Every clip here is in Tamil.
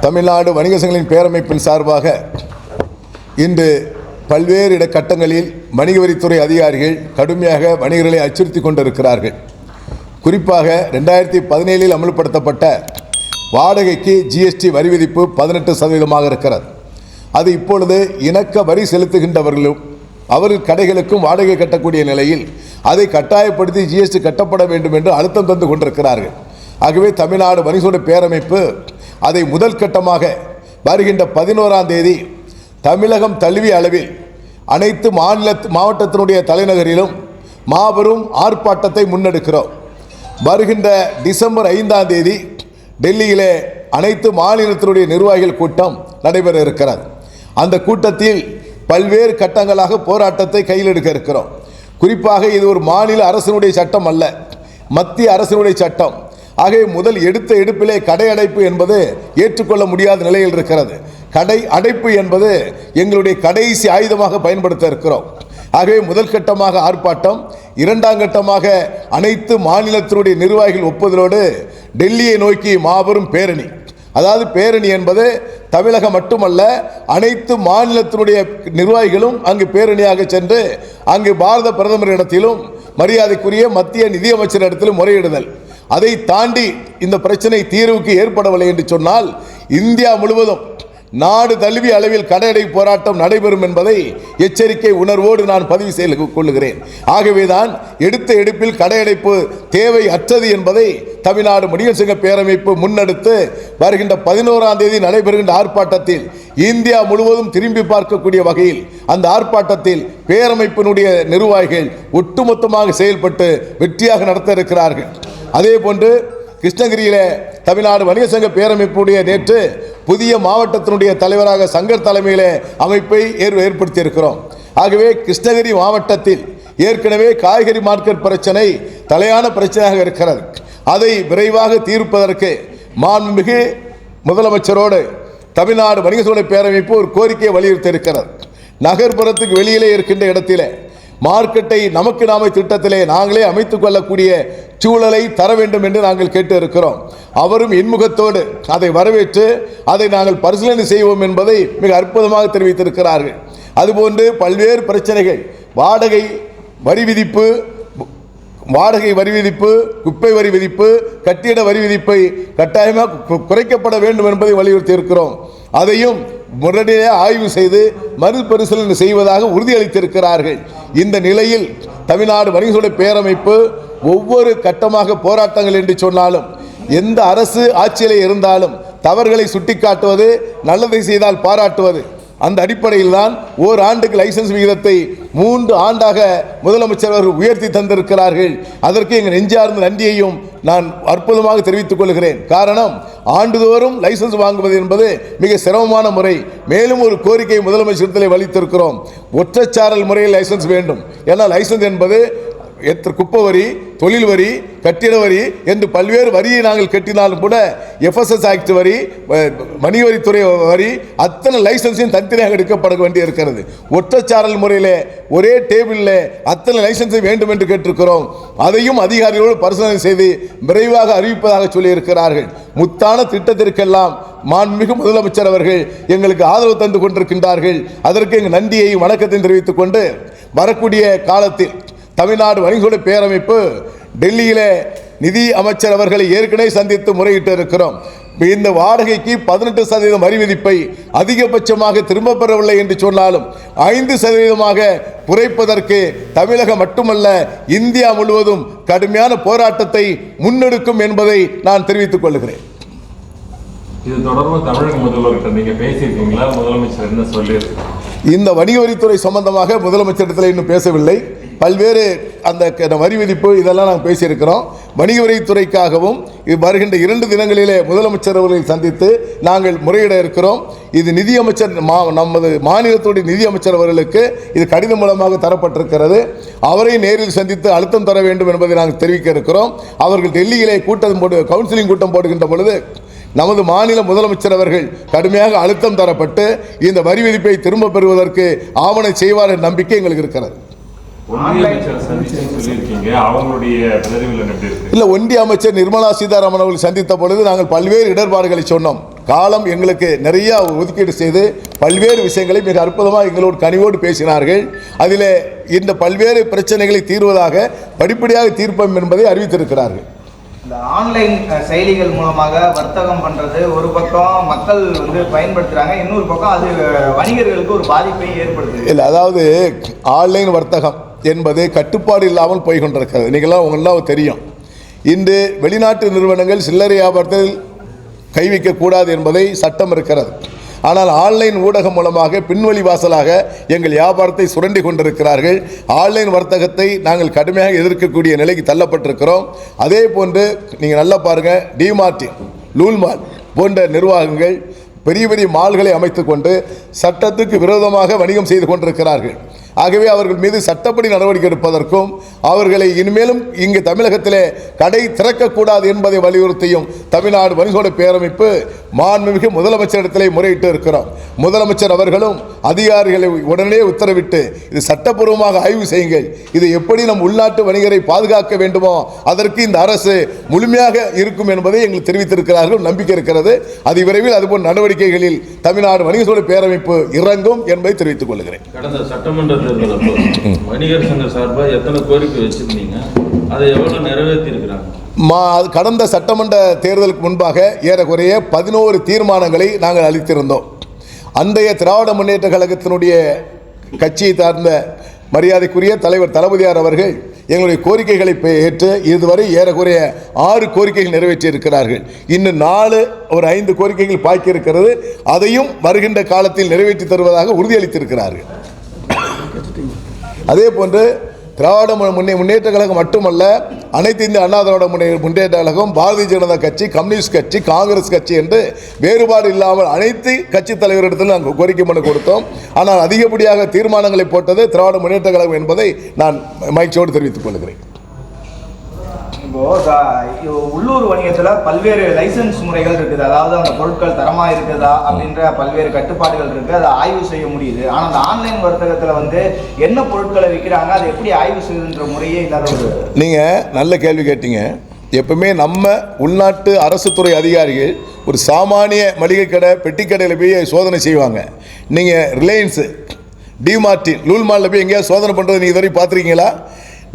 தமிழ்நாடு வணிக சங்கங்களின் பேரமைப்பின் சார்பாக இன்று பல்வேறு இட கட்டங்களில் வணிக வரித்துறை அதிகாரிகள் கடுமையாக வணிகர்களை அச்சுறுத்தி கொண்டிருக்கிறார்கள். குறிப்பாக ரெண்டாயிரத்தி பதினேழில் அமல்படுத்தப்பட்ட வாடகைக்கு ஜிஎஸ்டி வரி விதிப்பு பதினெட்டு சதவீதமாக இருக்கிறது. அது இப்பொழுது இணக்க வரி செலுத்துகின்றவர்களும் அவர்கள் கடைகளுக்கும் வாடகை கட்டக்கூடிய நிலையில் அதை கட்டாயப்படுத்தி ஜிஎஸ்டி கட்டப்பட வேண்டும் என்று அழுத்தம் தந்து கொண்டிருக்கிறார்கள். ஆகவே தமிழ்நாடு வணிகோட பேரமைப்பு அதை முதல் கட்டமாக வருகின்ற பதினோராம் தேதி தமிழகம் தழுவிய அளவில் அனைத்து மாநில மாவட்டத்தினுடைய தலைநகரிலும் மாபெரும் ஆர்ப்பாட்டத்தை முன்னெடுக்கிறோம். வருகின்ற டிசம்பர் ஐந்தாம் தேதி டெல்லியிலே அனைத்து மாநிலத்தினுடைய நிர்வாகிகள் கூட்டம் நடைபெற இருக்கிறது. அந்த கூட்டத்தில் பல்வேறு கட்டங்களாக போராட்டத்தை கையில் எடுக்க இருக்கிறோம். குறிப்பாக இது ஒரு மாநில அரசினுடைய சட்டம் அல்ல மத்திய அரசினுடைய சட்டம். ஆகவே முதல் எடுத்த எடுப்பிலே கடை அடைப்பு என்பது ஏற்றுக்கொள்ள முடியாத நிலையில் இருக்கிறது. கடை அடைப்பு என்பது எங்களுடைய கடைசி ஆயுதமாக பயன்படுத்த இருக்கிறோம். ஆகவே முதல் கட்டமாக ஆர்ப்பாட்டம் இரண்டாம் கட்டமாக அனைத்து மாநிலத்தினுடைய நிர்வாகிகள் ஒப்புதலோடு டெல்லியை நோக்கி மாபெரும் பேரணி. அதாவது பேரணி என்பது தமிழகம் மட்டுமல்ல அனைத்து மாநிலத்தினுடைய நிர்வாகிகளும் அங்கு பேரணியாக சென்று அங்கு பாரத பிரதமரிடத்திலும் மரியாதைக்குரிய மத்திய நிதியமைச்சர் இடத்திலும் முறையிடுதல். அதை தாண்டி இந்த பிரச்சனை தீர்வுக்கு ஏற்படவில்லை என்று சொன்னால் இந்தியா முழுவதும் நாடு தழுவிய அளவில் கடையடை போராட்டம் நடைபெறும் என்பதை எச்சரிக்கை உணர்வோடு நான் பதிவு செய்து கொள்ளுகிறேன். ஆகவேதான் எடுத்த எடுப்பில் கடையடைப்பு தேவை அற்றது என்பதை தமிழ்நாடு முடிகள் சங்க பேரமைப்பு முன்னெடுத்து வருகின்ற பதினோராம் தேதி நடைபெறுகின்ற ஆர்ப்பாட்டத்தில் இந்தியா முழுவதும் திரும்பி பார்க்கக்கூடிய வகையில் அந்த ஆர்ப்பாட்டத்தில் பேரமைப்பினுடைய நிர்வாகிகள் ஒட்டுமொத்தமாக செயல்பட்டு வெற்றியாக நடத்த இருக்கிறார்கள் அதே போன்று கிருஷ்ணகிரியில தமிழ்நாடு வணிக சங்க பேரமைப்புடைய நேற்று புதிய மாவட்டத்தினுடைய தலைவராக சங்கர் தலைமையில அமைப்பை ஏற்படுத்தியிருக்கிறோம். ஆகவே கிருஷ்ணகிரி மாவட்டத்தில் ஏற்கனவே காய்கறி மார்க்கெட் பிரச்சனை தலையான பிரச்சனையாக இருக்கிறது. அதை விரைவாக தீர்ப்பதற்கு மாண்புமிகு முதலமைச்சரோடு தமிழ்நாடு வணிக சூழல் பேரமைப்பு ஒரு கோரிக்கையை வலியுறுத்தி இருக்கிறது நகர்ப்புறத்துக்கு வெளியிலே இருக்கின்ற இடத்திலே மார்க்கெட்டை நமக்கு நாமே திட்டத்திலே நாங்களே அமைத்துக் கொள்ளக்கூடிய சூழலை தர வேண்டும் என்று நாங்கள் கேட்டு இருக்கிறோம் அவரும் இன்முகத்தோடு அதை வரவேற்று அதை நாங்கள் பரிசீலனை செய்வோம் என்பதை மிக அற்புதமாக தெரிவித்திருக்கிறார்கள். அதுபோன்று பல்வேறு பிரச்சனைகள் வாடகை வரி விதிப்பு வாடகை வரி விதிப்பு குப்பை வரி விதிப்பு கட்டிட வரி விதிப்பை கட்டாயமாக குறைக்கப்பட வேண்டும் என்பதை வலியுறுத்தி இருக்கிறோம் அதையும் முரடியே ஆய்வு செய்து மறுபரிசீலனை செய்வதாக உறுதியளித்திருக்கிறார்கள். இந்த நிலையில் தமிழ்நாடு வணிகசூழ பேரமைப்பு ஒவ்வொரு கட்டமாக போராட்டங்கள் என்று சொன்னாலும் எந்த அரசு ஆட்சியிலே இருந்தாலும் தவறுகளை சுட்டிக்காட்டுவது நல்லதை செய்தால் பாராட்டுவது அந்த அடிப்படையில் தான் ஓர் ஆண்டுக்கு லைசன்ஸ் விகிதத்தை மூன்று ஆண்டாக முதலமைச்சர் அவர்கள் உயர்த்தி தந்திருக்கிறார்கள். அதற்கு எங்கள் நெஞ்சார்ந்த நன்றியையும் நான் அற்புதமாக தெரிவித்துக் கொள்கிறேன். காரணம் ஆண்டுதோறும் லைசன்ஸ் வாங்குவது என்பது மிக சிரமமான முறை. மேலும் ஒரு கோரிக்கை முதலமைச்சரத்திலே வலித்திருக்கிறோம். ஒற்றைச்சாரல் முறையில் லைசன்ஸ் வேண்டும். ஏன்னா லைசன்ஸ் என்பது எத்த குப்பை வரி தொழில் வரி கட்டிட வரி என்று பல்வேறு வரியை நாங்கள் கட்டினாலும் கூட எஃப்எஸ்எஸ் ஆக்ட் வரி மணி வணிக வரித்துறை வரி அத்தனை லைசன்ஸையும் தனித்தனியாக எடுக்கப்பட வேண்டி இருக்கிறது ஒற்றச்சாரல் முறையில் ஒரே டேபிளில் அத்தனை லைசன்ஸை வேண்டும் என்று கேட்டிருக்கிறோம். அதையும் அதிகாரிகளோடு பரிசோதனை செய்து விரைவாக அறிவிப்பதாக சொல்லியிருக்கிறார்கள். முத்தான திட்டத்திற்கெல்லாம் மாண்புமிகு முதலமைச்சர் அவர்கள் எங்களுக்கு ஆதரவு தந்து கொண்டிருக்கின்றார்கள். அதற்கு எங்கள் நன்றியையும் வணக்கத்தையும் தெரிவித்துக் கொண்டு வரக்கூடிய காலத்தில் தமிழ்நாடு வணிகோட பேரமைப்பு டெல்லியிலே நிதி அமைச்சர் அவர்களை ஏற்கனவே சந்தித்து முறையிட்டு இருக்கிறோம் இந்த வாடகைக்கு பதினெட்டு சதவீதம் வரி விதிப்பை அதிகபட்சமாக திரும்ப பெறவில்லை என்று சொன்னாலும் ஐந்து சதவீதமாக குறைப்பதற்கு தமிழகம் மட்டுமல்ல இந்தியா முழுவதும் கடுமையான போராட்டத்தை முன்னெடுக்கும் என்பதை நான் தெரிவித்துக் கொள்கிறேன். இது தொடர்பா தமிழக முதல்வர்கிட்ட நீங்க பேசியிருக்கீங்களா? முதலமைச்சர் என்ன சொல்லியிருக்கீங்க இந்த வணிக வரித்துறை சம்பந்தமாக முதலமைச்சரிடத்தில் இன்னும் பேசவில்லை. பல்வேறு அந்த க- வரி விதிப்பு இதெல்லாம் நாங்கள் பேசியிருக்கிறோம். வணிக வரித்துறைக்காகவும் இது வருகின்ற இரண்டு தினங்களிலே முதலமைச்சர் அவர்களை சந்தித்து நாங்கள் முறையிட இருக்கிறோம். இது நிதியமைச்சர் மா நமது மாநிலத்துடைய நிதியமைச்சர் அவர்களுக்கு இது கடிதம் மூலமாக தரப்பட்டிருக்கிறது. அவரை நேரில் சந்தித்து அழுத்தம் தர வேண்டும் என்பதை நாங்கள் தெரிவிக்க இருக்கிறோம். அவர்கள் டெல்லியிலே கூட்டம் போடு கவுன்சிலிங் கூட்டம் போடுகின்ற பொழுது நமது மாநில முதலமைச்சர் அவர்கள் கடுமையாக அழுத்தம் தரப்பட்டு இந்த வரி விதிப்பை திரும்ப பெறுவதற்கு ஆவணை செய்வார் என்ற நம்பிக்கை எங்களுக்கு இருக்கிறது. இல்லை ஒன்றிய அமைச்சர் நிர்மலா சீதாராமன் அவர்கள் சந்தித்த பொழுது நாங்கள் பல்வேறு இடர்பாடுகளை சொன்னோம். காலம் எங்களுக்கு நிறைய ஒதுக்கீடு செய்து பல்வேறு விஷயங்களை மிக அற்புதமாக எங்களோடு கனிவோடு பேசினார்கள். அதில் இந்த பல்வேறு பிரச்சனைகளை தீர்வதாக படிப்படியாக தீர்ப்போம் என்பதை அறிவித்திருக்கிறார்கள். இந்த ஆன்லைன் செயலிகள் மூலமாக வர்த்தகம் பண்ணுறது ஒரு பக்கம் மக்கள் வந்து பயன்படுத்துகிறாங்க இன்னொரு பக்கம் அது வணிகர்களுக்கு ஒரு பாதிப்பை ஏற்படுத்துது இல்லை அதாவது ஆன்லைன் வர்த்தகம் என்பது கட்டுப்பாடு இல்லாமல் போய் கொண்டிருக்கிறது நீங்களாம் உங்களெல்லாம் தெரியும். இன்று வெளிநாட்டு நிறுவனங்கள் சில்லறை வியாபாரத்தில் கைவிக்கக்கூடாது என்பதை சட்டம் இருக்கிறது. ஆனால் ஆன்லைன் ஊடகம் மூலமாக பின்வழி வாசலாக எங்கள் வியாபாரத்தை சுரண்டி கொண்டிருக்கிறார்கள். ஆன்லைன் வர்த்தகத்தை நாங்கள் கடுமையாக எதிர்க்கக்கூடிய நிலைக்கு தள்ளப்பட்டிருக்கிறோம். அதே போன்று நீங்கள் நல்லா பாருங்கள் டிமார்ட் லூல்மால் போன்ற நிர்வாகங்கள் பெரிய பெரிய மால்களை அமைத்துக்கொண்டு சட்டத்துக்கு விரோதமாக வணிகம் செய்து கொண்டிருக்கிறார்கள். ஆகவே அவர்கள் மீது சட்டப்படி நடவடிக்கை எடுப்பதற்கும் அவர்களை இனிமேலும் இங்கு தமிழகத்திலே கடை திறக்கக்கூடாது என்பதை வலியுறுத்தியும் தமிழ்நாடு வணிகோட பேரமைப்பு மாண்புமிகு முதலமைச்சரிடத்திலே முறையிட்டு இருக்கிறோம் முதலமைச்சர் அவர்களும் அதிகாரிகளை உடனே உத்தரவிட்டு இது சட்டப்பூர்வமாக ஆய்வு செய்யுங்கள். இது எப்படி நம் உள்நாட்டு வணிகரை பாதுகாக்க வேண்டுமோ அதற்கு இந்த அரசு முழுமையாக இருக்கும் என்பதை எங்களுக்கு தெரிவித்திருக்கிறார்கள் நம்பிக்கை இருக்கிறது. அது விரைவில் அதுபோன்ற நடவடிக்கைகளில் தமிழ்நாடு வணிக சூழல் பேரமைப்பு இறங்கும் என்பதை தெரிவித்துக் கொள்கிறேன். கடந்த சட்டமன்ற அப்போ. வணிகர் சங்க சார்பா எத்தனை கோரிக்கை வச்சிருந்தீங்க? அதை எவ்வளவு நிறைவேற்றி இருக்கிறாங்க மா கடந்த சட்டமன்ற தேர்தலுக்கு முன்பாக ஏறக்குறைய பதினோரு தீர்மானங்களை நாங்கள் அளித்திருந்தோம். அன்றைய திராவிட முன்னேற்ற கழகத்தினுடைய கட்சியை சார்ந்த மரியாதைக்குரிய தலைவர் தளபதியார் அவர்கள் எங்களுடைய கோரிக்கைகளை ஏற்று இதுவரை ஏறக்குறைய ஆறு கோரிக்கைகள் நிறைவேற்றி இருக்கிறார்கள் இன்னும் நாலு ஒரு ஐந்து கோரிக்கைகள் பாக்கி இருக்கிறது அதையும் வருகின்ற காலத்தில் நிறைவேற்றி தருவதாக உறுதியளித்திருக்கிறார்கள். அதே போன்று திராவிட முன்னே முன்னேற்ற கழகம் மட்டுமல்ல அனைத்து இந்திய அண்ணா திராவிட முன்னே முன்னேற்ற கழகம் பாரதிய ஜனதா கட்சி கம்யூனிஸ்ட் கட்சி காங்கிரஸ் கட்சி என்று வேறுபாடு இல்லாமல் அனைத்து கட்சி தலைவரிடத்தில் நாங்கள் கோரிக்கை மனு கொடுத்தோம். ஆனால் அதிகப்படியாக தீர்மானங்களை போட்டது திராவிட முன்னேற்ற கழகம் என்பதை நான் மகிழ்ச்சியோடு தெரிவித்துக் கொள்கிறேன். இப்போது உள்ளூர் வணிகத்தில் பல்வேறு லைசென்ஸ் முறைகள் இருக்குது. அதாவது அந்த பொருட்கள் தரமாக இருக்குதா அப்படின்ற பல்வேறு கட்டுப்பாடுகள் இருக்குது அதை ஆய்வு செய்ய முடியுது. ஆனால் அந்த ஆன்லைன் வர்த்தகத்தில் வந்து என்ன பொருட்களை விற்கிறாங்க அதை எப்படி ஆய்வு செய்யுதுன்ற முறையே இல்லாத ஒரு நீங்கள் நல்ல கேள்வி கேட்டீங்க. எப்பவுமே நம்ம உள்நாட்டு அரசு துறை அதிகாரிகள் ஒரு சாமானிய மளிகை கடை பெட்டி கடையில் போய் சோதனை செய்வாங்க. நீங்கள் ரிலையன்ஸு டிமார்ட்டின் லூல் மாலில் போய் எங்கேயாவது சோதனை பண்ணுறது நீங்கள் இதுவரை பார்த்துருக்கீங்களா?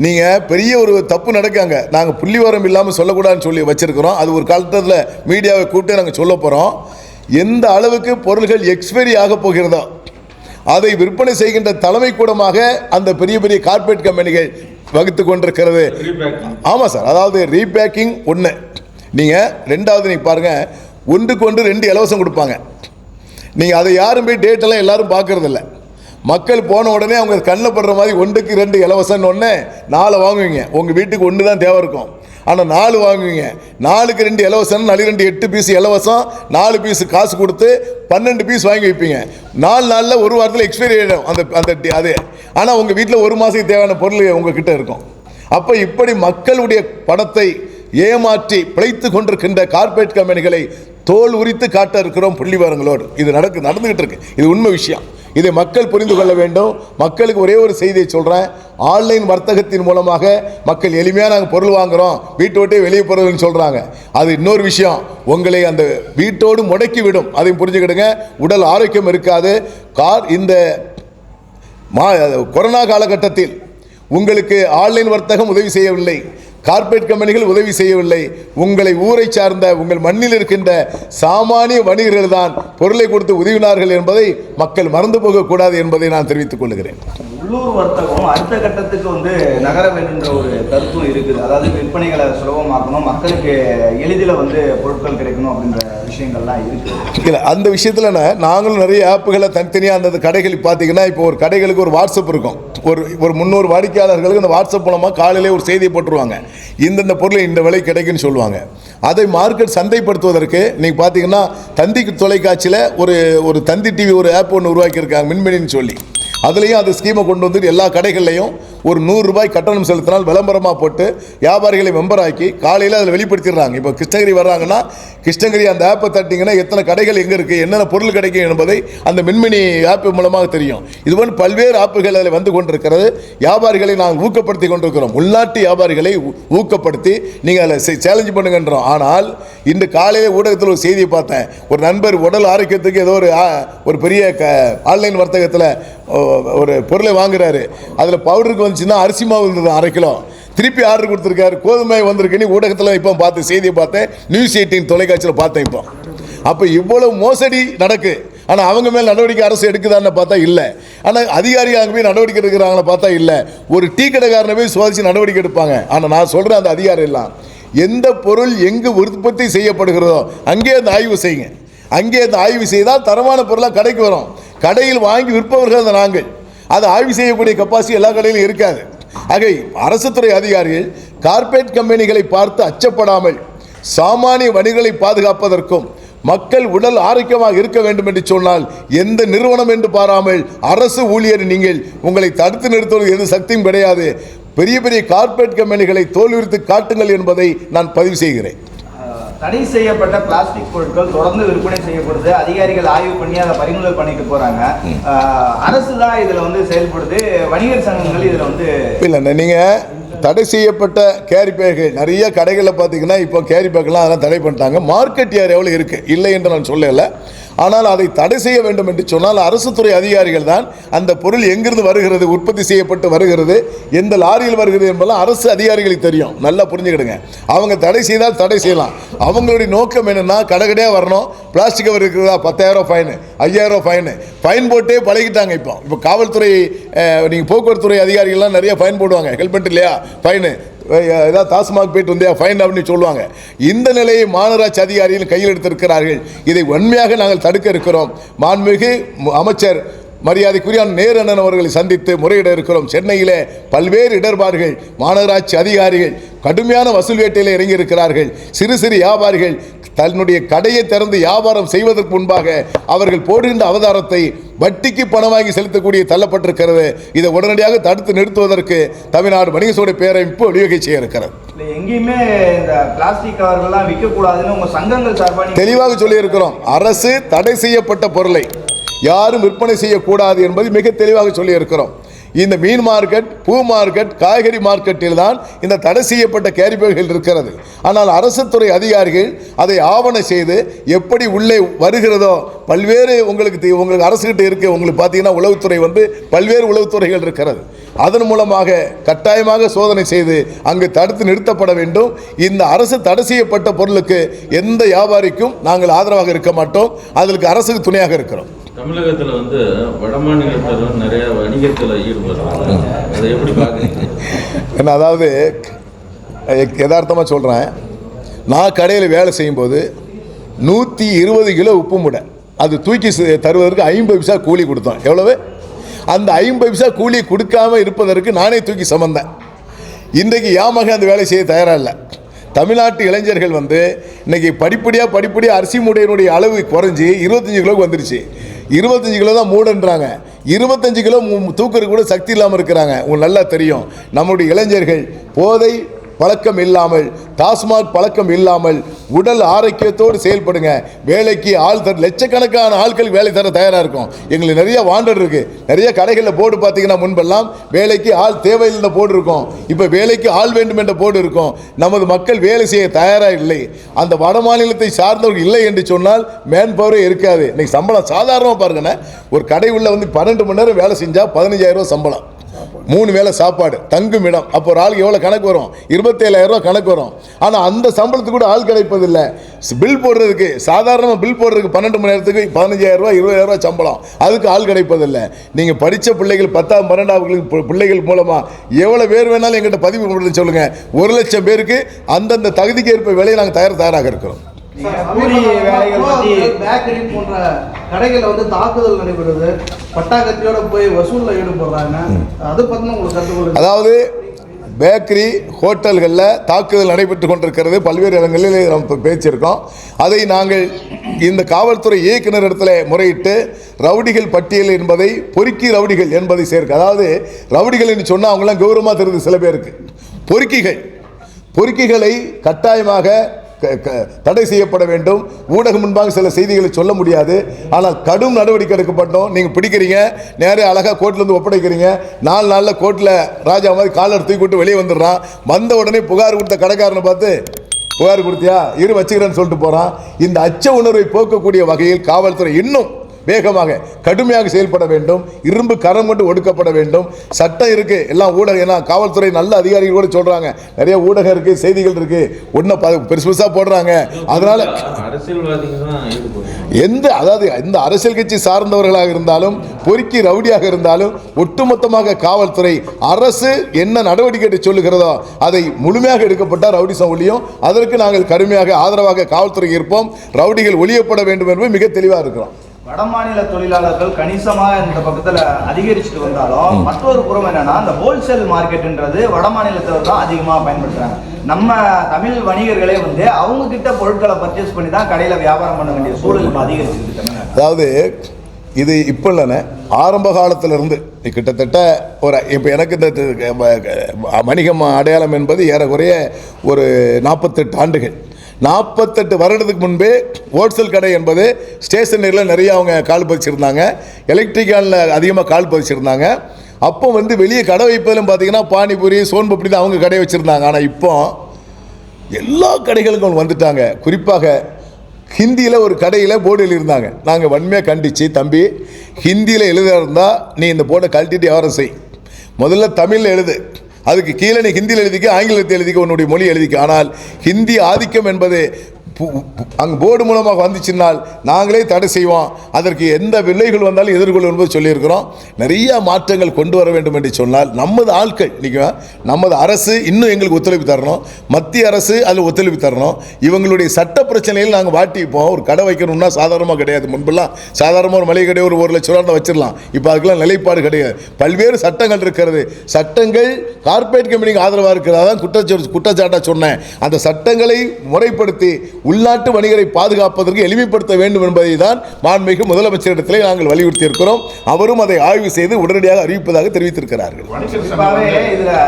நீங்கள் பெரிய ஒரு தப்பு நடக்காங்க. நாங்கள் புள்ளிவரம் இல்லாமல் சொல்லக்கூடாதுன்னு சொல்லி வச்சுருக்கிறோம். அது ஒரு காலத்தில் மீடியாவை கூப்பிட்டு நாங்கள் சொல்ல போகிறோம் எந்த அளவுக்கு பொருள்கள் எக்ஸ்பைரி ஆக போகிறதோ அதை விற்பனை செய்கின்ற தலைமை கூடமாக அந்த பெரிய பெரிய கார்பரேட் கம்பெனிகள் வகுத்து கொண்டிருக்கிறது. ஆமாம் சார். அதாவது ரீபேக்கிங் ஒன்று நீங்கள் ரெண்டாவது நீங்கள் பாருங்கள் ஒன்றுக்கு ஒன்று ரெண்டு இலவசம் கொடுப்பாங்க. நீங்கள் அதை யாரும் போய் டேட்டெல்லாம் எல்லாரும் பார்க்கறதில்ல. மக்கள் போன உடனே அவங்க கண்ணில் படுற மாதிரி ஒன்றுக்கு ரெண்டு இலவசம்னு ஒன்று நாலு வாங்குவீங்க. உங்கள் வீட்டுக்கு ஒன்று தான் தேவை இருக்கும். ஆனால் நாலு வாங்குவீங்க. நாலுக்கு ரெண்டு இலவசம் நாலு ரெண்டு எட்டு பீஸ் இலவசம் நாலு பீஸ் காசு கொடுத்து பன்னெண்டு பீஸ் வாங்கி வைப்பீங்க. நாலு நாளில் ஒரு வாரத்தில் எக்ஸ்பைரி ஆகிடும் அந்த அந்த அது. ஆனால் உங்கள் வீட்டில் ஒரு மாதத்துக்கு தேவையான பொருள் உங்ககிட்ட இருக்கும். அப்போ இப்படி மக்களுடைய பணத்தை ஏமாற்றி பிழைத்து கொண்டிருக்கின்ற கார்ப்பரேட் கம்பெனிகளை தோல் உரித்து காட்ட இருக்கிறோம் புள்ளிவாரங்களோடு. இது நடக்கு நடந்துகிட்டு இருக்கு. இது உண்மை விஷயம். இதை மக்கள் புரிந்து கொள்ள வேண்டும். மக்களுக்கு ஒரே ஒரு செய்தியை சொல்கிறேன் ஆன்லைன் வர்த்தகத்தின் மூலமாக மக்கள் எளிமையாக நாங்கள் பொருள் வாங்குறோம். வீட்டை விட்டே வெளியே பொருள்னு சொல்கிறாங்க அது இன்னொரு விஷயம். உங்களை அந்த வீட்டோடு முடக்கி விடும் அதையும் புரிஞ்சுக்கிடுங்க. உடல் ஆரோக்கியம் இருக்காது. கார் இந்த மா கொரோனா காலகட்டத்தில் உங்களுக்கு ஆன்லைன் வர்த்தகம் உதவி செய்யவில்லை. கார்ப்பரேட் கம்பெனிகள் உதவி செய்யவில்லை. உங்களை ஊரை சார்ந்த உங்கள் மண்ணில் இருக்கின்ற சாமானிய வணிகர்கள் தான் பொருளை கொடுத்து உதவினார்கள் என்பதை மக்கள் மறந்து போகக்கூடாது என்பதை நான் தெரிவித்துக் கொள்கிறேன். உள்ளூர் வர்த்தகம் அடுத்த கட்டத்துக்கு வந்து நகர வேண்டுன்ற ஒரு கருத்தும் இருக்குது. அதாவது விற்பனைகளை சுலபமாக்கணும் மக்களுக்கு எளிதில் வந்து பொருட்கள் கிடைக்கணும் அப்படின்ற விஷயங்கள்லாம் இருக்குது இல்லை அந்த விஷயத்தில் நாங்களும் நிறைய ஆப்புகளை தனித்தனியாக அந்த கடைகள் பார்த்தீங்கன்னா இப்போ ஒரு கடைகளுக்கு ஒரு வாட்ஸ்அப் இருக்கும். ஒரு ஒரு முந்நூறு வாடிக்கையாளர்களுக்கு அந்த வாட்ஸ்அப் மூலமாக காலையிலே ஒரு செய்தியை போட்டுருவாங்க. இந்தந்த பொருள் இந்த விலை கிடைக்குன்னு சொல்லுவாங்க. அதை மார்க்கெட் சந்தைப்படுத்துவதற்கு நீங்கள் பார்த்தீங்கன்னா தந்தி தொலைக்காட்சியில் ஒரு ஒரு தந்தி டிவி ஒரு ஆப் ஒன்று உருவாக்கியிருக்காங்க மின்மினின்னு சொல்லி. அதுலேயும் அந்த ஸ்கீமை கொண்டு வந்துட்டு எல்லா கடைகள்லையும் ஒரு நூறு ரூபாய் கட்டணம் செலுத்தினால் விளம்பரமாக போட்டு வியாபாரிகளை மெம்பர் ஆக்கி காலையில் அதில் வெளிப்படுத்திடுறாங்க. இப்போ கிருஷ்ணகிரி வர்றாங்கன்னா கிருஷ்ணகிரி அந்த ஆப்பை தட்டிங்கன்னா எத்தனை கடைகள் எங்கே இருக்குது என்னென்ன பொருள் கிடைக்கும் என்பதை அந்த மின்மினி ஆப் மூலமாக தெரியும். இதுபோல் பல்வேறு ஆப்புகள் அதில் வந்து கொண்டிருக்கிறது. வியாபாரிகளை நாங்கள் ஊக்கப்படுத்தி கொண்டிருக்கிறோம். உள்நாட்டு வியாபாரிகளை ஊக்கப்படுத்தி நீங்கள் அதில் சேலஞ்சு பண்ணுங்கன்றோம். ஆனால் இன்று காலையில் ஊடகத்தில் ஒரு செய்தியை பார்த்தேன். ஒரு நண்பர் உடல் ஆரோக்கியத்துக்கு ஏதோ ஒரு ஒரு பெரிய க ஆன்லைன் வர்த்தகத்தில் ஒரு பொருளை வாங்குறாரு. அதில் பவுடருக்கு வந்து வந்துச்சுன்னா அரிசி மாவு இருந்தது அரை கிலோ. திருப்பி ஆர்டர் கொடுத்துருக்காரு. கோதுமை வந்திருக்குன்னு ஊடகத்தில் இப்போ பார்த்து செய்தியை பார்த்தேன் நியூஸ் எயிட்டின் தொலைக்காட்சியில் பார்த்தேன் இப்போ. அப்போ இவ்வளோ மோசடி நடக்கு. ஆனால் அவங்க மேல் நடவடிக்கை அரசு எடுக்குதான்னு பார்த்தா இல்லை. ஆனால் அதிகாரி அங்கே போய் நடவடிக்கை எடுக்கிறாங்களா பார்த்தா இல்லை. ஒரு டீ கடைக்காரனை போய் சோதிச்சு நடவடிக்கை எடுப்பாங்க. ஆனால் நான் சொல்கிறேன் அந்த அதிகாரம் எல்லாம் எந்த பொருள் எங்கு உற்பத்தி செய்யப்படுகிறதோ அங்கே அந்த ஆய்வு செய்யுங்க. அங்கே அந்த ஆய்வு செய்தால் தரமான பொருளாக கடைக்கு வரும். கடையில் வாங்கி விற்பவர்கள் அந்த நாங்கள். அதை ஆய்வு செய்யக்கூடிய கெப்பாசிட்டி எல்லா கடையிலும் இருக்காது. ஆகவே அரசு துறை அதிகாரிகள் கார்ப்பரேட் கம்பெனிகளை பார்த்து அச்சப்படாமல் சாமானிய வணிகளை பாதுகாப்பதற்கும் மக்கள் உடல் ஆரோக்கியமாக இருக்க வேண்டும் என்று சொன்னால் எந்த நிறுவனம் என்று பாராமல் அரசு ஊழியர் நீங்கள் உங்களை தடுத்து நிறுத்துவது எது சக்தியும் கிடையாது. பெரிய பெரிய கார்ப்பரேட் கம்பெனிகளை தோல்வித்து காட்டுங்கள் என்பதை நான் பதிவு செய்கிறேன். தடை செய்யப்பட்ட பிளாஸ்டிக் பொருட்கள் தொடர்ந்து விற்பனை செய்யப்படுது. அதிகாரிகள் ஆய்வு பண்ணி அதை பறிமுதல் பண்ணிட்டு போறாங்க. அரசு தான் இதுல வந்து செயல்படுது. வணிகர் சங்கங்கள் இதுல வந்து இல்லை நீங்கள் தடை செய்யப்பட்ட கேரி பேக்குகள் நிறைய கடைகளில் பார்த்தீங்கன்னா இப்போ கேரி பேக்கெல்லாம் அதெல்லாம் தடை பண்ணிட்டாங்க. மார்க்கெட் ஏரியாவில் இருக்குது இல்லை என்று நான் சொல்லலை. ஆனால் அதை தடை செய்ய வேண்டும் என்று சொன்னால் அரசு துறை அதிகாரிகள் தான் அந்த பொருள் எங்கிருந்து வருகிறது உற்பத்தி செய்யப்பட்டு வருகிறது எந்த லாரியில் வருகிறது என்பதெல்லாம் அரசு அதிகாரிகளுக்கு தெரியும். நல்லா புரிஞ்சுக்கிடுங்க. அவங்க தடை செய்தால் தடை செய்யலாம். அவங்களுடைய நோக்கம் என்னென்னா கடகடையாக வரணும். பிளாஸ்டிக் கவர் இருக்கிறதா? பத்தாயிரம் ஃபைனு ஐயாயிரம் ஃபைனு. ஃபைன் போட்டே பழகிட்டாங்க இப்போ. இப்போ காவல்துறை நீங்கள் போக்குவரத்துறை அதிகாரிகள்லாம் நிறைய ஃபைன் போடுவாங்க. ஹெல்மெட் இல்லையா? ஃபைனு. ஏதாவது தாஸ்மாக் போயிட்டு வந்தே ஃபைன் அப்படின்னு சொல்லுவாங்க. இந்த நிலையை மாநகராட்சி அதிகாரிகள் கையில் எடுத்திருக்கிறார்கள். இதை உண்மையாக நாங்கள் தடுக்க இருக்கிறோம். மாண்புமிகு அமைச்சர் மரியாதைக்குரிய நேரு அண்ணன் அவர்களை சந்தித்து முறையிட இருக்கிறோம். சென்னையிலே பல்வேறு இடர்பாடுகள் மாநகராட்சி அதிகாரிகள் கடுமையான வசூல் வேட்டையில் இறங்கி இருக்கிறார்கள் சிறு சிறு வியாபாரிகள் தன்னுடைய கடையை திறந்து வியாபாரம் செய்வதற்கு முன்பாக அவர்கள் போடுகின்ற அவதாரத்தை வட்டிக்கு பணம் வாங்கி செலுத்தக்கூடிய தள்ளப்பட்டிருக்கிறது. இதை உடனடியாக தடுத்து நிறுத்துவதற்கு தமிழ்நாடு வணிக சோடை பேரமைப்பு வழிவகை செய்ய இருக்கிறது எங்கேயுமே இந்த பிளாஸ்டிக் கவர்கள்லாம் விற்கக்கூடாதுன்னு உங்க சங்கங்கள் சார்பா நீங்க தெளிவாக சொல்லியிருக்கிறோம். அரசு தடை செய்யப்பட்ட பொருளை யாரும் விற்பனை செய்யக்கூடாது என்பது மிக தெளிவாக சொல்லியிருக்கிறோம். இந்த மீன் மார்க்கெட் பூ மார்க்கெட் காய்கறி மார்க்கெட்டில் தான் இந்த தடை செய்யப்பட்ட கேரிபேர்கள் இருக்கிறது. ஆனால் அரசு துறை அதிகாரிகள் அதை ஆவண செய்து எப்படி உள்ளே வருகிறதோ பல்வேறு உங்களுக்கு தெ- உங்களுக்கு அரசுகிட்ட இருக்க உங்களுக்கு பார்த்தீங்கன்னா உளவுத்துறை வந்து பல்வேறு உளவுத்துறைகள் இருக்கிறது. அதன் மூலமாக கட்டாயமாக சோதனை செய்து அங்கு தடுத்து நிறுத்தப்பட வேண்டும். இந்த அரசு தடை செய்யப்பட்ட பொருளுக்கு எந்த வியாபாரிக்கும் நாங்கள் ஆதரவாக இருக்க மாட்டோம். அதற்கு அரசுக்கு துணையாக இருக்கிறோம். தமிழகத்துல வந்து வடமாநிலத்தரும் நிறைய வணிகத்தில் ஈடுபடுறாங்க. அதை எப்படி என்ன அதாவது யதார்த்தமாக சொல்கிறேன் நான் கடையில் வேலை செய்யும்போது நூற்றி இருபது கிலோ உப்பு முடை. அது தூக்கி தருவதற்கு ஐம்பது பைசா கூலி கொடுத்தோம். எவ்வளவு? அந்த ஐம்பது பைசா கூலி கொடுக்காம இருப்பதற்கு நானே தூக்கி சுமந்தேன். இன்றைக்கு யாமாக அந்த வேலை செய்ய தயாராக இல்லை. தமிழ்நாட்டு இளைஞர்கள் வந்து இன்னைக்கு படிப்படியாக படிப்படியாக அரிசி மூடையினுடைய அளவு குறைஞ்சி இருபத்தஞ்சி கிலோவுக்கு வந்துருச்சு. இருபத்தஞ்சு கிலோ தான் மூடுன்றாங்க. இருபத்தஞ்சு கிலோ மு- தூக்குறதுக்கு கூட சக்தி இல்லாமல் இருக்கிறாங்க. உங்களுக்கு நல்லா தெரியும். நம்முடைய இளைஞர்கள் போதை பழக்கம் இல்லாமல் டாஸ்மாக் பழக்கம் இல்லாமல் உடல் ஆரோக்கியத்தோடு செயல்படுங்க. வேலைக்கு ஆள் தர லட்சக்கணக்கான ஆட்கள் வேலை தர தயாராக இருக்கும். எங்களுக்கு நிறைய வாண்டர் இருக்குது நிறைய கடைகளில் போர்டு பார்த்தீங்கன்னா முன்பெல்லாம் வேலைக்கு ஆள் தேவையில்லை போர்டு இருக்கும். இப்போ வேலைக்கு ஆள் வேண்டும் என்ற போர்டு இருக்கும். நமது மக்கள் வேலை செய்ய தயாராக இல்லை. அந்த வட மாநிலத்தை சார்ந்தவர்கள் இல்லை என்று சொன்னால் மேன் பவரே இருக்காது. இன்னைக்கு சம்பளம் சாதாரணமாக பாருங்கண்ணே. ஒரு கடை உள்ள வந்து பன்னெண்டு மணி நேரம் வேலை செஞ்சால் பதினஞ்சாயிரம் ரூபா சம்பளம். மூணு வேளை சாப்பாடு தங்கும் இடம். அப்போ ஒரு ஆளுக்கு எவ்வளோ கணக்கு வரும்? இருபத்தேழாயிரம் ரூபா கணக்கு வரும். ஆனால் அந்த சம்பளத்துக்கு கூட ஆள் கிடைப்பதில்லை. பில் போடுறதுக்கு சாதாரணமாக பில் போடுறதுக்கு பன்னெண்டு மணி நேரத்துக்கு பதினஞ்சாயிரம் ரூபா இருபதாயிரம் ரூபா சம்பளம். அதுக்கு ஆள் கிடைப்பதில்லை. நீங்கள் படித்த பிள்ளைகள் பத்தாம் பன்னெண்டாவது பிள்ளைகள் மூலமாக எவ்வளோ பேர் வேணாலும் எங்கிட்ட பதிவு பண்ணுறதுன்னு சொல்லுங்கள் ஒரு லட்சம் பேருக்கு அந்தந்த தகுதிக்கு ஏற்ப வேலையை நாங்கள் தயார் தயாராக இருக்கிறோம். கூலி வேலைகள் பத்தி பேக்கரி போன்ற கடைகளில் வந்து தாக்குதல் நடைபெறுது. பட்டாக்கத்தியோட போய் வசூல்ல ஈடுபடுறாங்க. அதை பத்தின உங்களுக்கு கருத்துக்கொள்ள அதாவது பேக்கரி ஹோட்டல்களில் தாக்குதல் நடைபெற்று கொண்டிருக்கிறது. பல்வேறு இடங்களில் நாம் இப்ப பேசியிருக்கோம். அதை நாங்கள் இந்த காவல்துறை இயக்குனர் இடத்துல முறையிட்டு ரவுடிகள் பட்டியல் என்பதை பொறுக்கி ரவுடிகள் என்பதை சேர்க்க அதாவது ரவுடிகள் என்று சொன்னால் அவங்களாம் கௌரவமாக தெரியுது சில பேருக்கு. பொறுக்கிகள். பொறுக்கிகளை கட்டாயமாக தடை செய்யப்பட வேண்டும். ஊடகம் முன்பாக சில செய்திகளை சொல்ல முடியாது. ஆனால் கடும் நடவடிக்கை எடுக்கப்பட்டோம். நீங்கள் பிடிக்கிறீங்க. நேரே அழகாக கோர்ட்லேருந்து ஒப்படைக்கிறீங்க. நாலு நாளில் கோர்ட்டில் ராஜா மாதிரி காலர் தூக்கி விட்டு வெளியே வந்துடுறான். வந்த உடனே புகார் கொடுத்த கடைக்காரனை பார்த்து புகார் கொடுத்தியா? இரு வச்சுக்கிறேன்னு சொல்லிட்டு போகிறான் இந்த அச்ச உணர்வை போக்கக்கூடிய வகையில் காவல்துறை இன்னும் வேகமாக கடுமையாக செயல்பட வேண்டும். இரும்பு கரம் கொண்டு ஒடுக்கப்பட வேண்டும். சட்டம் இருக்கு. எல்லாம் ஊடகம் ஏன்னா காவல்துறை நல்ல அதிகாரிகள் கூட சொல்றாங்க. நிறைய ஊடகம் இருக்கு செய்திகள் இருக்கு. ஒன்றும் பெருசு பெருசா போடுறாங்க. அதனால எந்த அதாவது எந்த அரசியல் கட்சி சார்ந்தவர்களாக இருந்தாலும் பொறுக்கி ரவுடியாக இருந்தாலும் ஒட்டுமொத்தமாக காவல்துறை அரசு என்ன நடவடிக்கை சொல்லுகிறதோ அதை முழுமையாக எடுக்கப்பட்டால் ரவுடிசம் ஒழியும் அதற்கு நாங்கள் கடுமையாக ஆதரவாக காவல்துறை இருப்போம். ரவுடிகள் ஒழியப்பட வேண்டும் என்பது மிக தெளிவாக இருக்கிறோம். வட மாநில தொழிலாளர்கள் கணிசமா இந்த பக்கத்துல அதிகரிச்சுட்டு வந்தாலும் மற்றொரு புறம் என்னன்னா இந்த ஹோல்சேல் மார்க்கெட்ன்றது வட மாநிலத்தவர் தான் அதிகமா பயன்படுத்துறாங்க. நம்ம தமிழ் வணிகர்களே வந்து அவங்க கிட்ட பொருட்களை பர்ச்சேஸ் பண்ணி தான் கடையில வியாபாரம் பண்ண வேண்டிய சூழல் இப்ப அதிகரிச்சிருக்கு அதாவது இது இப்போ இல்லைண்ணே ஆரம்ப காலத்திலிருந்து கிட்டத்தட்ட ஒரு இப்போ எனக்கு இந்த வணிகம் அடையாளம் என்பது ஏறக்குறைய ஒரு நாற்பத்தெட்டு ஆண்டுகள். நாற்பத்தெட்டு வருடத்துக்கு முன்பே ஹோல்சேல் கடை என்பது ஸ்டேஷனரியில் நிறைய அவங்க கால் பதிச்சிருந்தாங்க. எலக்ட்ரிக்கலில் அதிகமாக கால் பதிச்சிருந்தாங்க. அப்போ வந்து வெளியே கடை வைப்பதிலும் பார்த்தீங்கன்னா பானிபூரி சோன்பப்படி தான் அவங்க கடை வச்சுருந்தாங்க. ஆனால் இப்போ எல்லா கடைகளுக்கும் வந்துட்டாங்க. குறிப்பாக ஹிந்தியில் ஒரு கடையில் போர்டு எழுதியிருந்தாங்க. நாங்கள் வன்மையாக கண்டித்து தம்பி ஹிந்தியில் எழுத இருந்தால் நீ இந்த போர்டை கழட்டிட்டு வியாபாரம் செய். முதல்ல தமிழில் எழுது. அதுக்கு கீழே நீ ஹிந்தியில் எழுதிக்க ஆங்கிலத்தில் எழுதிக்க உன்னுடைய மொழி எழுதிக்க. ஆனால் ஹிந்தி ஆதிக்கம் என்பது அங்கே போர்டு மூலமாக வந்துச்சுன்னால் நாங்களே தடை செய்வோம். அதற்கு எந்த வில்லைகள் வந்தாலும் எதிர்கொள்ளும் என்பது சொல்லியிருக்கிறோம். நிறைய மாற்றங்கள் கொண்டு வர வேண்டும் என்று சொன்னால் நமது ஆட்கள் இன்றைக்கி நமது அரசு இன்னும் எங்களுக்கு ஒத்துழைப்பு தரணும். மத்திய அரசு அதில் ஒத்துழைப்பு தரணும். இவங்களுடைய சட்ட பிரச்சனையில் நாங்கள் வாட்டிப்போம் ஒரு கடை வைக்கணும்னா சாதாரணமாக கிடையாது. முன்பெல்லாம் சாதாரணமாக ஒரு மளிகை கடை ஒரு ஒரு லட்ச ரூபா வச்சிடலாம். இப்போ அதுக்கெல்லாம் நிலைப்பாடு கிடையாது. பல்வேறு சட்டங்கள் இருக்கிறது. சட்டங்கள் கார்ப்பரேட் கம்பெனிக்கு ஆதரவாக இருக்கிறதா. தான் குற்றச்சாட்டு குற்றச்சாட்டாக சொன்னேன். அந்த சட்டங்களை முறைப்படுத்தி உள்நாட்டு வணிகரை பாதுகாப்பதற்கு எளிமைப்படுத்த வேண்டும் என்பதை தான் மாண்புமிகு முதலமைச்சரிடத்திலே நாங்கள் வலியுறுத்தி இருக்கிறோம் அவரும் அதை ஆய்வு செய்து உடனடியாக அறிவிப்பதாக தெரிவித்திருக்கிறார்கள்.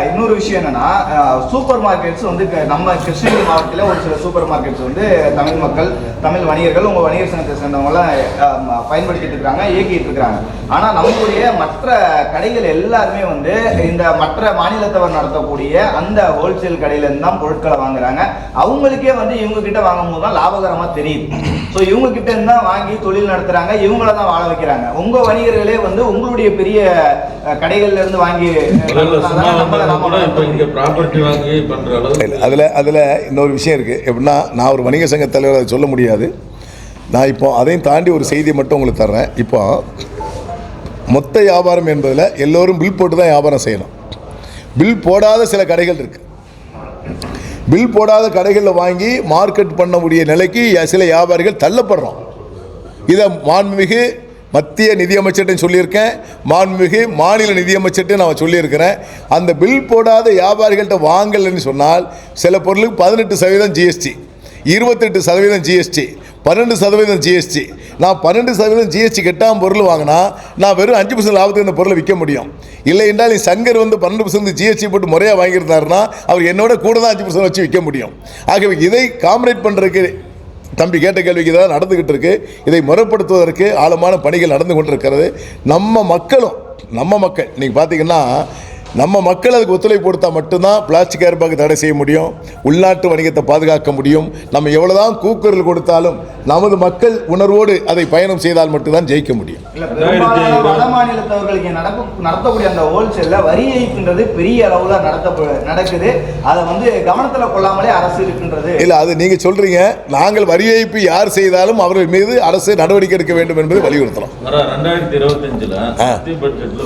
இன்னொரு விஷயம் என்னன்னா சூப்பர் மார்க்கெட்ஸ் வந்து நம்ம கிருஷ்ணகிரி மாவட்டத்தில் ஒரு சில சூப்பர் மார்க்கெட்ஸ் வந்து தமிழ் மக்கள் தமிழ் வணிகர்கள் உங்கள் வணிகர் சங்கத்தை சேர்ந்தவங்களாம் பயன்படுத்திட்டு இருக்காங்க இயக்கிட்டு இருக்கிறாங்க ஆனால் நம்மளுடைய மற்ற கடைகள் எல்லாருமே வந்து இந்த மற்ற மாநிலத்தவர் நடத்தக்கூடிய அந்த ஹோல்சேல் கடையிலேருந்து தான் பொருட்களை வாங்குறாங்க. அவங்களுக்கே வந்து இவங்க கிட்ட வாங்க போது தான் லாபகரமா தெரியுது. ஸோ இவங்க கிட்ட இருந்து தான் வாங்கி தொழில் நடத்துறாங்க. இவங்கள தான் வாழ வைக்கிறாங்க. உங்க வணிகர்களே வந்து உங்களுடைய பெரிய கடைகள்ல இருந்து வாங்கி அதில் அதில் இன்னொரு விஷயம் இருக்குது எப்படின்னா நான் ஒரு வணிக சங்க தலைவர் அதை சொல்ல முடியாது. நான் இப்போ அதையும் தாண்டி ஒரு செய்தியை மட்டும் உங்களுக்கு தர்றேன். இப்போ மொத்த வியாபாரம் என்பதில் எல்லோரும் பில் போட்டு தான் வியாபாரம் செய்யணும். பில் போடாத சில கடைகள் இருக்குது பில் போடாத கடைகளில் வாங்கி மார்க்கெட் பண்ணக்கூடிய நிலைக்கு சில வியாபாரிகள் தள்ளப்படுறோம். இதை மாண்புமிகு மத்திய நிதியமைச்சர்கிட்ட சொல்லியிருக்கேன். மாண்புமிகு மாநில நிதியமைச்சர்கிட்ட நான் சொல்லியிருக்கிறேன். அந்த பில் போடாத வியாபாரிகள்கிட்ட வாங்கலைன்னு சொன்னால் சில பொருளுக்கு பதினெட்டு சதவீதம் ஜிஎஸ்டி இருபத்தெட்டு சதவீதம் ஜிஎஸ்டி பன்னெண்டு சதவீதம் ஜிஎஸ்டி நான் பன்னெண்டு சதவீதம் ஜிஎஸ்டி கட்டாமல் பொருள் வாங்கினா நான் வெறும் அஞ்சு பர்சன்ட் லாபத்துக்கு இந்த பொருளை விற்க முடியும். இல்லை என்றால் நீ சங்கர் வந்து பன்னெண்டு பர்சன்ட் ஜிஎஸ்டி போட்டு முறையாக வாங்கியிருந்தாருன்னா அவர் என்னோட கூட தான் அஞ்சு பர்சன்ட் வச்சு விற்க முடியும். ஆகவே இதை காமரேட் பண்ணுறதுக்கு தம்பி கேட்ட கேள்விக்கு தான் நடந்துக்கிட்டு இருக்கு. இதை முறைப்படுத்துவதற்கு ஆழமான பணிகள் நடந்து கொண்டிருக்கிறது. நம்ம மக்களும் நம்ம மக்கள் நீங்கள் பார்த்தீங்கன்னா நம்ம மக்கள் அதுக்கு ஒத்துழைப்பு கொடுத்தா மட்டும்தான் பிளாஸ்டிக் ஏர்பாக்கு தடை செய்ய முடியும் உள்நாட்டு வணிகத்தை பாதுகாக்க முடியும். நம்ம எவ்வளவுதான் கூக்குரல் கொடுத்தாலும் நமது மக்கள் உணர்வோடு அதை பயணம் செய்தால் மட்டும்தான் ஜெயிக்க முடியும். நடத்தக்கூடிய அந்த ஹோல்சேல்ல வரி ஏய்ப்புன்றது பெரிய அளவுல நடத்த நடக்குது. அதை வந்து கவனத்துல கொள்ளாமலே அரசு இருக்கின்றது. இல்லை அது நீங்கள் சொல்கிறீங்க நாங்கள் வரி ஏய்ப்பு யார் செய்தாலும் அவர்கள் மீது அரசு நடவடிக்கை எடுக்க வேண்டும் என்பதை வலியுறுத்தலாம் ரெண்டாயிரத்தி இருபத்தஞ்சுல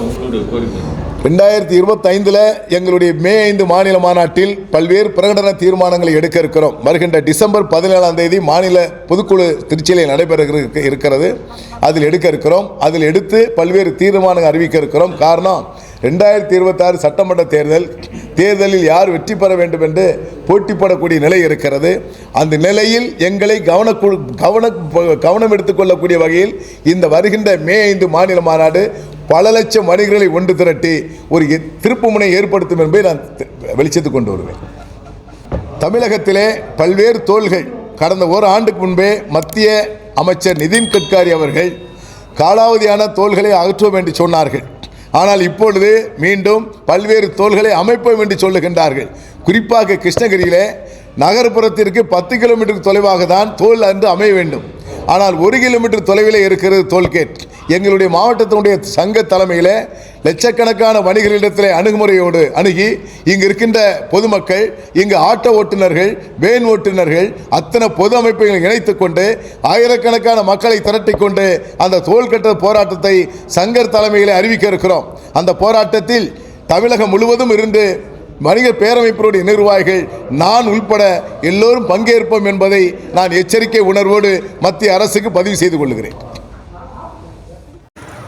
உங்களுடைய கோரிக்கை ரெண்டாயிரத்தி இருபத்தைந்தில் எங்களுடைய மே ஐந்து மாநில மாநாட்டில் பல்வேறு பிரகடன தீர்மானங்களை எடுக்க இருக்கிறோம். வருகின்ற டிசம்பர் பதினேழாம் தேதி மாநில பொதுக்குழு திருச்சியில் நடைபெற இருக்கிறது. அதில் எடுக்க இருக்கிறோம். அதில் எடுத்து பல்வேறு தீர்மானங்கள் அறிவிக்க இருக்கிறோம். காரணம் ரெண்டாயிரத்தி இருபத்தாறு சட்டமன்ற தேர்தல் தேர்தலில் யார் வெற்றி பெற வேண்டும் என்று போட்டிப்படக்கூடிய நிலை இருக்கிறது. அந்த நிலையில் எங்களை கவன கவன கவனம் எடுத்துக்கொள்ளக்கூடிய வகையில் இந்த வருகின்ற மே ஐந்து மாநில மாநாடு பல லட்சம் வணிகர்களை ஒன்று திரட்டி ஒரு திருப்புமுனை ஏற்படுத்தும் என்பதை நான் வெளிச்சத்துக்கு கொண்டு வருவேன். தமிழகத்திலே பல்வேறு தோள்கள் கடந்த ஒரு ஆண்டுக்கு முன்பே மத்திய அமைச்சர் நிதின் கட்காரி அவர்கள் காலாவதியான தோள்களை அகற்றுவோம் என்று சொன்னார்கள். ஆனால் இப்பொழுது மீண்டும் பல்வேறு தோள்களை அமைப்போம் என்று சொல்லுகின்றார்கள். குறிப்பாக கிருஷ்ணகிரியிலே நகர்ப்புறத்திற்கு பத்து கிலோமீட்டர் தொலைவாக தான் தோல் அன்று அமைய வேண்டும். ஆனால் ஒரு கிலோமீட்டர் தொலைவில் இருக்கிறது டோல்கேட் எங்களுடைய மாவட்டத்தினுடைய சங்க தலைமையில் லட்சக்கணக்கான வணிகர்களிடத்தில் அணுகுமுறையோடு அணுகி இங்கு இருக்கின்ற பொதுமக்கள் இங்கு ஆட்டோ ஓட்டுநர்கள் வேன் ஓட்டுநர்கள் அத்தனை பொது அமைப்புகளை இணைத்துக் கொண்டு ஆயிரக்கணக்கான மக்களை திரட்டி கொண்டு அந்த தோள்கட்ட போராட்டத்தை சங்கர் தலைமையில் அறிவிக்க இருக்கிறோம். அந்த போராட்டத்தில் தமிழகம் முழுவதும் இருந்து வணிக பேரமைப்பினுடைய நிர்வாகிகள் நான் உள்பட எல்லோரும் பங்கேற்போம் என்பதை நான் எச்சரிக்கை உணர்வோடு மத்திய அரசுக்கு பதிவு செய்து கொள்கிறேன்.